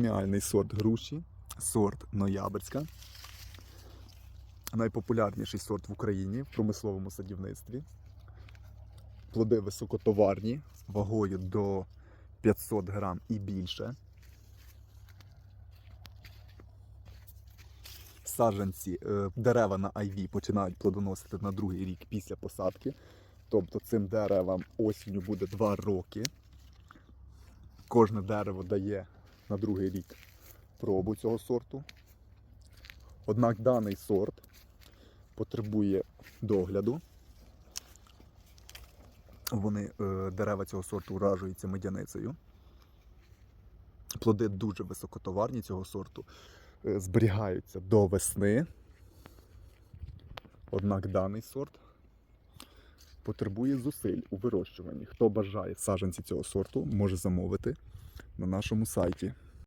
преміальний сорт груші, сорт Ноябрьська. Найпопулярніший сорт в Україні в промисловому садівництві. Плоди високотоварні, вагою до 500 грам і більше. Саджанці, е, дерева на IV починають плодоносити на другий рік після посадки. Тобто цим деревам осінню буде 2 роки. Кожне дерево дає на другий рік пробу цього сорту. Однак даний сорт потребує догляду. Вони, е, дерева цього сорту уражуються медяницею. Плоди дуже високотоварні цього сорту, е, зберігаються до весни. Однак даний сорт потребує зусиль у вирощуванні. Хто бажає саджанці цього сорту, може замовити на нашому сайті.